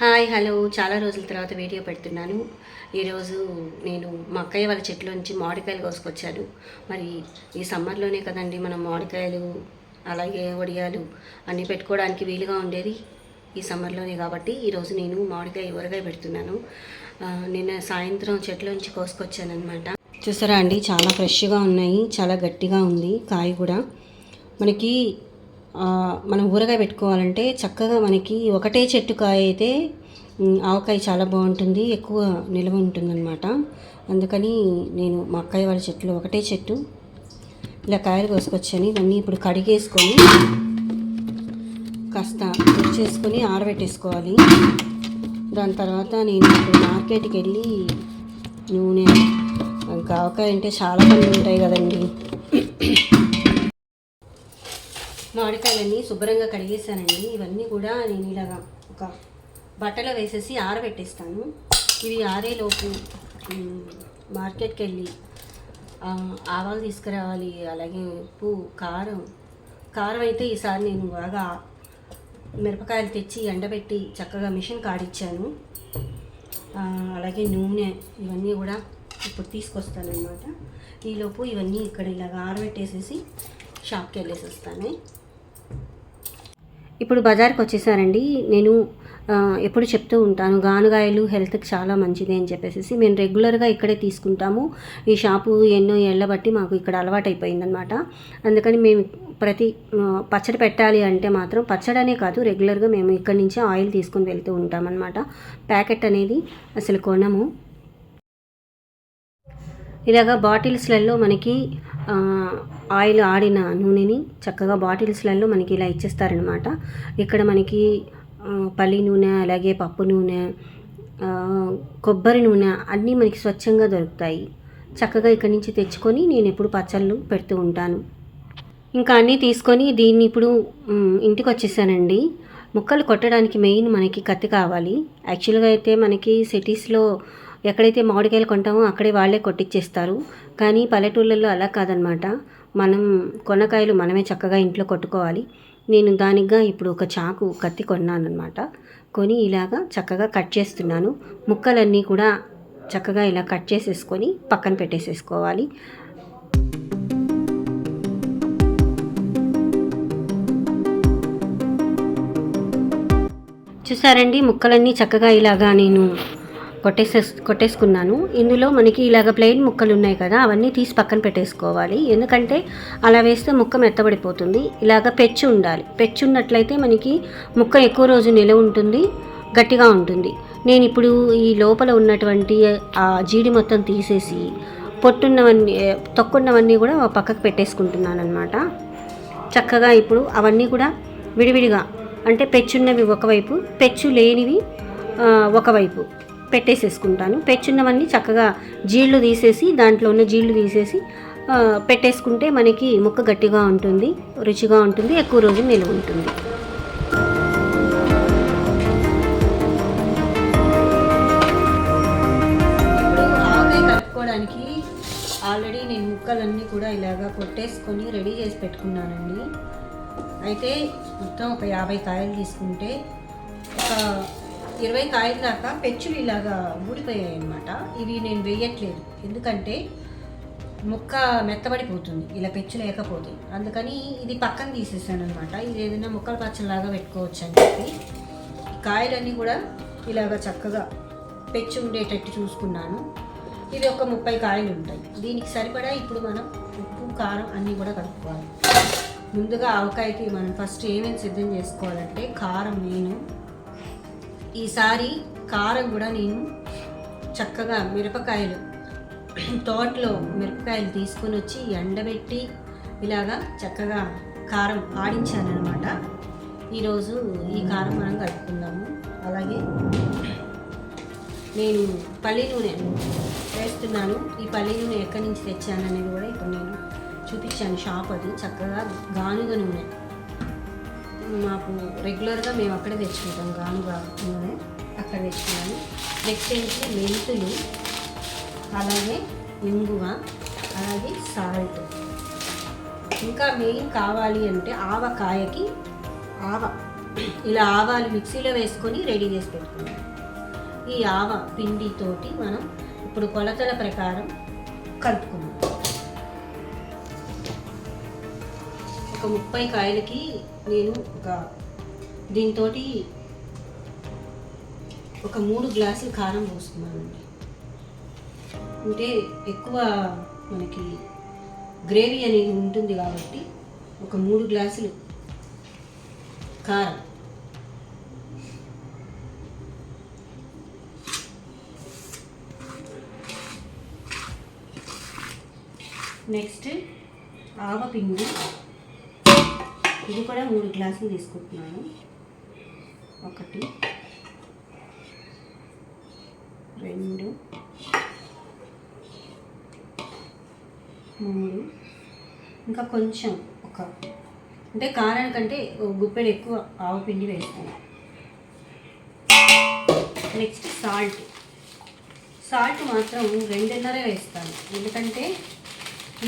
Hi hello. చాలా రోజుల తర్వాత వీడియో పెడుతున్నాను. ఈరోజు నేను మా అక్కయ్య వాళ్ళ చెట్లోంచి మామిడికాయలు కోసుకొచ్చాను. మరి ఈ సమ్మర్లోనే కదండి మనం మామిడికాయలు అలాగే వడియాలు అన్నీ పెట్టుకోవడానికి వీలుగా ఉండేది ఈ సమ్మర్లోనే కాబట్టి ఈరోజు నేను మామిడికాయ ఊరగాయ పెడుతున్నాను. నిన్న సాయంత్రం చెట్లోంచి కోసుకొచ్చాను అనమాట చూసారా అండి చాలా ఫ్రెష్గా ఉన్నాయి చాలా గట్టిగా ఉంది కాయ కూడా. మనకి మనం ఊరగాయ పెట్టుకోవాలంటే చక్కగా మనకి ఒకటే చెట్టు కాయ అయితే ఆవకాయ చాలా బాగుంటుంది ఎక్కువ నిల్వ ఉంటుందన్నమాట. అందుకని నేను మా అక్కయ్య వాళ్ళ చెట్లు ఒకటే చెట్టు ఇలా కాయలు కోసుకొచ్చాను ఇవన్నీ ఇప్పుడు కడిగేసుకొని కాస్త చేసుకొని ఆరబెట్టేసుకోవాలి. దాని తర్వాత నేను ఇప్పుడు మార్కెట్కి వెళ్ళి నూనె ఇంకా ఆవకాయ అంటే చాలా మంది ఉంటాయి కదండి. మామిడికాయలన్నీ శుభ్రంగా కడిగేసానండి ఇవన్నీ కూడా నేను ఇలాగా ఒక బట్టలో వేసేసి ఆరబెట్టేస్తాను. ఇవి ఆరేలోపు మార్కెట్కి వెళ్ళి ఆవాలు తీసుకురావాలి అలాగే ఉప్పు కారం. కారం అయితే ఈసారి నేను బాగా మిరపకాయలు తెచ్చి ఎండబెట్టి చక్కగా మిషన్ కాడిచ్చాను. అలాగే నూనె ఇవన్నీ కూడా ఇప్పుడు తీసుకొస్తానమాట ఈలోపు ఇవన్నీ ఇక్కడ ఇలాగ ఆరబెట్టేసేసి షాప్కి వెళ్ళేసి వస్తాను. ఇప్పుడు బజార్కి వచ్చేసారండి. నేను ఎప్పుడు చెప్తూ ఉంటాను గానుగాయలు హెల్త్కి చాలా మంచిది అని చెప్పేసి మేము రెగ్యులర్గా ఇక్కడే తీసుకుంటాము. ఈ షాపు ఎన్నో ఏళ్ళ బట్టి మాకు ఇక్కడ అలవాటైపోయిందనమాట అందుకని మేము ప్రతి పచ్చడి పెట్టాలి అంటే మాత్రం పచ్చడనే కాదు రెగ్యులర్గా మేము ఇక్కడి నుంచే ఆయిల్ తీసుకుని వెళ్తూ ఉంటామన్నమాట. ప్యాకెట్ అనేది అసలు కొనము. ఇలాగా బాటిల్స్లలో మనకి ఆయిల్ ఆడిన నూనెని చక్కగా బాటిల్స్లలో మనకి ఇలా ఇచ్చేస్తారనమాట ఇక్కడ మనకి పల్లి నూనె అలాగే పప్పు నూనె కొబ్బరి నూనె అన్నీ మనకి స్వచ్ఛంగా దొరుకుతాయి. చక్కగా ఇక్కడి నుంచి తెచ్చుకొని నేను ఎప్పుడు పచ్చళ్ళు పెడుతూ ఉంటాను. ఇంకా అన్నీ తీసుకొని దీన్ని ఇప్పుడు ఇంటికి వచ్చేసానండి. ముక్కలు కొట్టడానికి మెయిన్ మనకి కత్తి కావాలి. యాక్చువల్గా అయితే మనకి సిటీస్లో ఎక్కడైతే మామిడికాయలు కొంటామో అక్కడే వాళ్ళే కొట్టిచ్చేస్తారు. కానీ పల్లెటూళ్ళల్లో అలా కాదనమాట. మనం కొనకాయలు మనమే చక్కగా ఇంట్లో కొట్టుకోవాలి. నేను దానిగా ఇప్పుడు ఒక చాకు కత్తి కొన్నానమాట కొని ఇలాగా చక్కగా కట్ చేస్తున్నాను. ముక్కలన్నీ కూడా చక్కగా ఇలా కట్ చేసేసుకొని పక్కన పెట్టేసేసుకోవాలి. చూసారండి? ముక్కలన్నీ చక్కగా ఇలాగా నేను కొట్టేసే కొట్టేసుకున్నాను. ఇందులో మనకి ఇలాగ ప్లెయిన్ ముక్కలు ఉన్నాయి కదా అవన్నీ తీసి పక్కన పెట్టేసుకోవాలి. ఎందుకంటే అలా వేస్తే ముక్క మెత్తబడిపోతుంది. ఇలాగ పెచ్చు ఉండాలి. పెచ్చు ఉన్నట్లయితే మనకి ముక్క ఎక్కువ రోజు నిలవ ఉంటుంది గట్టిగా ఉంటుంది. నేను ఇప్పుడు ఈ లోపల ఉన్నటువంటి ఆ జీడి మొత్తం తీసేసి పొట్టున్నవన్నీ తొక్కున్నవన్నీ కూడా పక్కకు పెట్టేసుకుంటున్నాను అనమాట చక్కగా ఇప్పుడు అవన్నీ కూడా విడివిడిగా అంటే పెచ్చున్నవి ఒకవైపు పెచ్చు లేనివి ఒకవైపు. పెట్టేసేసుకుంటాను. పెచ్చున్నవన్నీ చక్కగా జీళ్ళు తీసేసి దాంట్లో ఉన్న జీళ్ళు తీసేసి పెట్టేసుకుంటే మనకి ముక్క గట్టిగా ఉంటుంది రుచిగా ఉంటుంది ఎక్కువ రోజులు నిలువ ఉంటుంది. కలుపుకోవడానికి ఆల్రెడీ నేను ముక్కలన్నీ కూడా ఇలాగా కొట్టేసుకొని రెడీ చేసి పెట్టుకున్నానండి. అయితే మొత్తం ఒక యాభై కాయలు తీసుకుంటే ఒక ఇరవై కాయల దాకా పెచ్చులు ఇలాగా ఊడిపోయాయి అనమాట ఇవి నేను వేయట్లేదు. ఎందుకంటే ముక్క మెత్తబడిపోతుంది. ఇలా పెచ్చు లేకపోతే. అందుకని ఇది పక్కన తీసేసాను అనమాట ఇది ఏదైనా ముక్కల పచ్చలాగా పెట్టుకోవచ్చు అని చెప్పి కాయలన్నీ కూడా ఇలాగ చక్కగా పెచ్చు ఉండేటట్టు చూసుకున్నాను. ఇవి ఒక ముప్పై కాయలు ఉంటాయి. దీనికి సరిపడా ఇప్పుడు మనం ఉప్పు కారం అన్నీ కూడా కలుపుకోవాలి. ముందుగా ఆవకాయకి మనం ఫస్ట్ ఏమేమి సిద్ధం చేసుకోవాలంటే కారం నేను ఈసారి కారం కూడా నేను చక్కగా మిరపకాయలు తోటలో మిరపకాయలు తీసుకొని వచ్చి ఎండబెట్టి ఇలాగా చక్కగా కారం ఆడించానమాట ఈరోజు ఈ కారం మనం కలుపుకుందాము. అలాగే నేను పల్లి నూనె వేస్తున్నాను. ఈ పల్లి నూనె ఎక్కడి నుంచి తెచ్చాను అనేది కూడా ఇప్పుడు నేను చూపించాను షాప్ అది. చక్కగా గానుగ నూనె. మాకు రెగ్యులర్గా మేము అక్కడే తెచ్చుకుంటాం గానుగ నూనె. అక్కడ నెక్స్ట్ ఏంటి? మెంతులు అలాగే ఇంగువ అలాగే సాల్ట్. ఇంకా మెయిన్ కావాలి అంటే ఆవకాయకి ఆవ. ఇలా ఆవాలు మిక్సీలో వేసుకొని రెడీ చేసి పెట్టుకున్నాం ఈ ఆవ పిండితోటి మనం ఇప్పుడు కొలతల ప్రకారం కలుపుకున్నాం ఒక ముప్పై కాయలకి నేను ఒక దీంతో ఒక మూడు గ్లాసులు కారం పోసుకున్నానండి. అంటే ఎక్కువ మనకి గ్రేవీ అనేది ఉంటుంది కాబట్టి ఒక మూడు గ్లాసులు కారం. నెక్స్ట్ ఆవపిండి. ఇది కూడా మూడు గ్లాసులు తీసుకుంటున్నాను. ఒకటి రెండు మూడు. ఇంకా కొంచెం ఒక అంటే కారానికంటే గుప్పెడు ఎక్కువ ఆవు పిండి వేస్తాను. Next salt. సాల్ట్ మాత్రం రెండున్నర వేస్తాను. ఎందుకంటే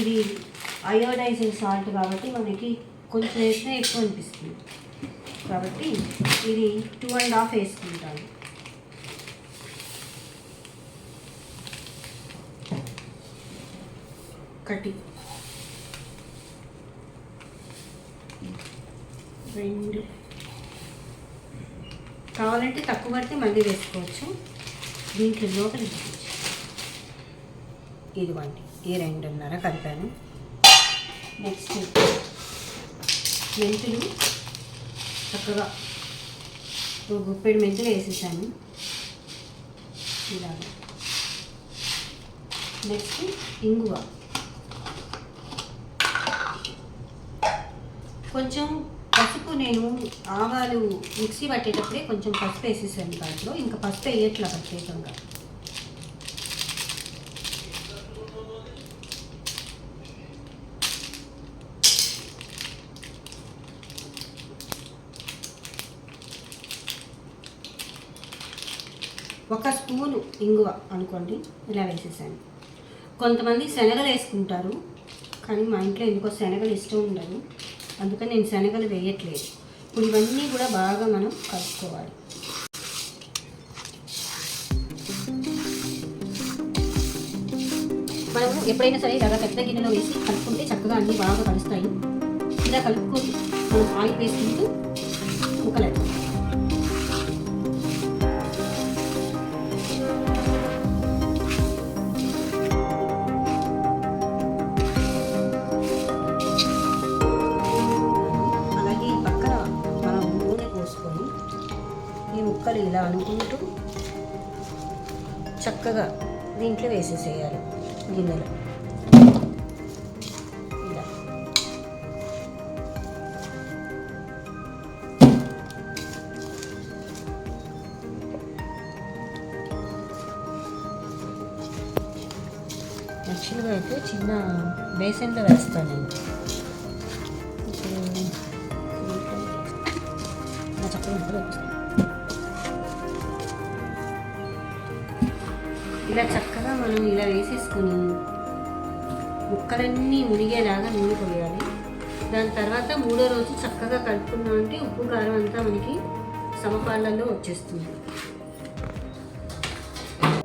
ఇది అయోడైజింగ్ సాల్ట్ కాబట్టి మనకి కొంచెం వేసినా ఎక్కువ అనిపిస్తుంది. కాబట్టి ఇది టూ అండ్ హాఫ్ వేసుకుంటాను. ఒకటి రెండు. కావాలంటే తక్కువ పడితే మళ్ళీ వేసుకోవచ్చు. దీంట్లో లోపల ఇదిగోండి ఈ రెండున్నర కలిపాను. నెక్స్ట్ మెంతులు. చక్కగా ఒక గుప్పెడు మెంతులు వేసేసాను. ఇలాగ. నెక్స్ట్ ఇంగువ. కొంచెం పసుపు నేను ఆవాలు మిక్సీ పట్టేటప్పుడే కొంచెం పసుపు వేసేసాను దాంట్లో ఇంకా పసుపు వేయట్లా ప్రత్యేకంగా. ఒక స్పూను ఇంగువ అనుకోండి ఇలా వేసేసాను. కొంతమంది శనగలు వేసుకుంటారు కానీ మా ఇంట్లో ఎందుకో శనగలు ఇష్టం ఉండదు. అందుకని నేను శనగలు వేయట్లేదు. ఇప్పుడు ఇవన్నీ కూడా బాగా మనం కలుపుకోవాలి. మనము ఎప్పుడైనా సరే ఇలాగా పెద్ద గిన్నెలో వేసి కలుపుకుంటే చక్కగా అన్నీ బాగా కలుస్తాయి. ఇలా కలుపుకొని మనం ఆయిల్ వేసుకుంటూ ముక్కలేదు ముక్కలు ఇలా అనుకుంటూ చక్కగా దీంట్లో వేసేసేయాలి గిన్నెలో. ఇలా. యాక్చువల్గా అయితే చిన్న బేసన్లో వేస్తాను నేను. ఇప్పుడు దీంట్లో చక్కగా ఇలా చక్కగా మనం ఇలా వేసేసుకుని ముక్కలన్నీ మునిగేలాగా నూనె పోయాలి. దాని తర్వాత మూడో రోజు చక్కగా కలుపుకున్నాం అంటే ఉప్పు కారం అంతా మనకి సమపాళ్ళలో వచ్చేస్తుంది.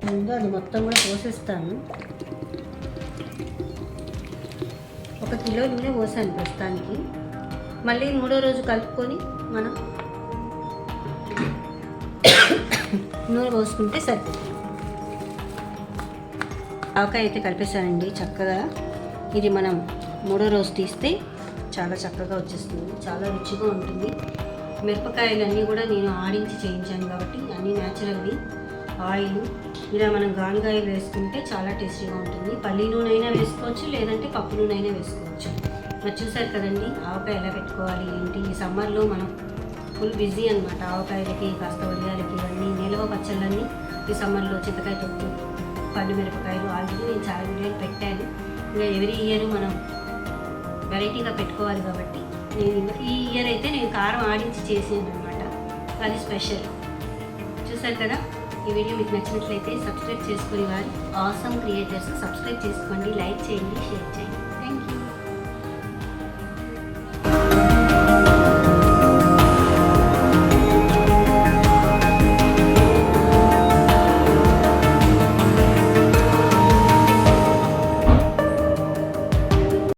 ముందు అది మొత్తం కూడా పోసేస్తాను. ఒక కిలో నూనె పోసాను ప్రస్తుతానికి. మళ్ళీ మూడో రోజు కలుపుకొని మనం నూనె పోసుకుంటే సరిపోతుంది. ఆవకాయ అయితే కలిపేసానండి చక్కగా. ఇది మనం మూడో రోజు తీస్తే చాలా చక్కగా వచ్చేస్తుంది. చాలా రుచిగా ఉంటుంది. మిరపకాయలన్నీ కూడా నేను ఆడించి చేయించాను కాబట్టి అన్నీ న్యాచురల్వి ఆయిల్. ఇలా మనం గానుగాయలు వేసుకుంటే చాలా టేస్టీగా ఉంటుంది. పల్లి నూనె అయినా వేసుకోవచ్చు లేదంటే పప్పు నూనె అయినా వేసుకోవచ్చు. మరి చూసారు కదండి ఆవకాయ ఎలా పెట్టుకోవాలి ఏంటి? ఈ సమ్మర్లో మనం ఫుల్ బిజీ అనమాట ఆవకాయలకి కాస్త ఉల్లియాలకి ఇవన్నీ నిల్వ పచ్చళ్ళన్నీ ఈ సమ్మర్లో చింతకాయ తొక్కు పండు మిరపకాయలు ఆల్రెడీ నేను చాలా వీడియోలు పెట్టాను. ఇంకా ఎవ్రీ ఇయర్ మనం వెరైటీగా పెట్టుకోవాలి కాబట్టి నేను ఈ ఇయర్ అయితే నేను కారం ఆడించి చేసాను అనమాట అది స్పెషల్. చూసారు కదా? ఈ వీడియో మీకు నచ్చినట్లయితే సబ్స్క్రైబ్ చేసుకునే వారు ఆసమ్ క్రియేటర్స్ సబ్స్క్రైబ్ చేసుకోండి లైక్ చేయండి షేర్ చేయండి.